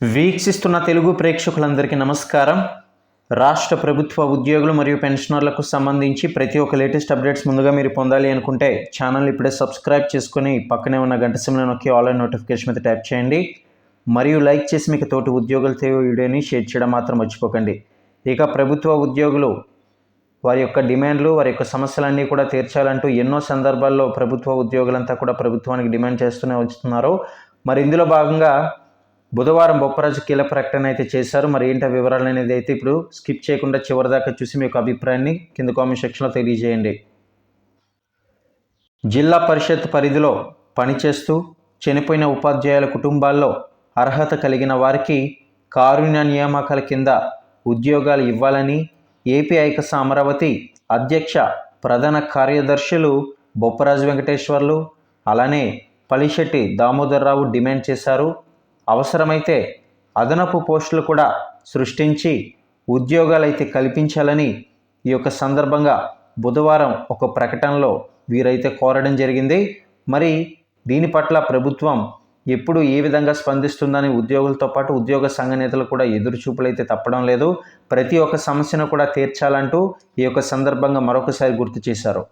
వీక్షిస్తున్న తెలుగు ప్రేక్షకులందరికీ నమస్కారం. రాష్ట్ర ప్రభుత్వ ఉద్యోగులు మరియు పెన్షనర్లకు సంబంధించి ప్రతి ఒక్క లేటెస్ట్ అప్డేట్స్ ముందుగా మీరు పొందాలి అనుకుంటే ఛానల్ ఇప్పుడే సబ్స్క్రైబ్ చేసుకుని పక్కనే ఉన్న గంట సిమ్లో నొక్కి ఆన్లైన్ నోటిఫికేషన్ మీద ట్యాప్ చేయండి. మరియు లైక్ చేసి మీకు తోటి ఉద్యోగులతో వీడియోని షేర్ చేయడం మాత్రం మర్చిపోకండి. ఇక ప్రభుత్వ ఉద్యోగులు వారి యొక్క డిమాండ్లు వారి యొక్క సమస్యలన్నీ కూడా తీర్చాలంటూ ఎన్నో సందర్భాల్లో ప్రభుత్వ ఉద్యోగులంతా కూడా ప్రభుత్వానికి డిమాండ్ చేస్తూనే వస్తున్నారు. మరి ఇందులో భాగంగా బుధవారం బొప్పరాజు కీలక ప్రకటన అయితే చేశారు. మరి ఏంటి వివరాలు అనేది అయితే ఇప్పుడు స్కిప్ చేయకుండా చివరిదాకా చూసి మీ యొక్క అభిప్రాయాన్ని కింద కామెంట్ సెక్షన్లో తెలియజేయండి. జిల్లా పరిషత్ పరిధిలో పనిచేస్తూ చనిపోయిన ఉపాధ్యాయుల కుటుంబాల్లో అర్హత కలిగిన వారికి కారుణ్య నియామకాల కింద ఉద్యోగాలు ఇవ్వాలని ఏపీ ఐకస అమరావతి అధ్యక్ష ప్రధాన కార్యదర్శులు బొప్పరాజు వెంకటేశ్వర్లు అలానే పలిశెట్టి దామోదర్రావు డిమాండ్ చేశారు. అవసరమైతే అదనపు పోస్టులు కూడా సృష్టించి ఉద్యోగాలైతే కల్పించాలని ఈ యొక్క సందర్భంగా బుధవారం ఒక ప్రకటనలో వీరైతే కోరడం జరిగింది. మరి దీని పట్ల ప్రభుత్వం ఎప్పుడు ఏ విధంగా స్పందిస్తుందని ఉద్యోగులతో పాటు ఉద్యోగ సంఘ నేతలు కూడా ఎదురు చూపులైతే తప్పడం లేదు. ప్రతి ఒక్క సమస్యను కూడా తీర్చాలంటూ ఈ యొక్క సందర్భంగా మరొకసారి గుర్తు చేశారు.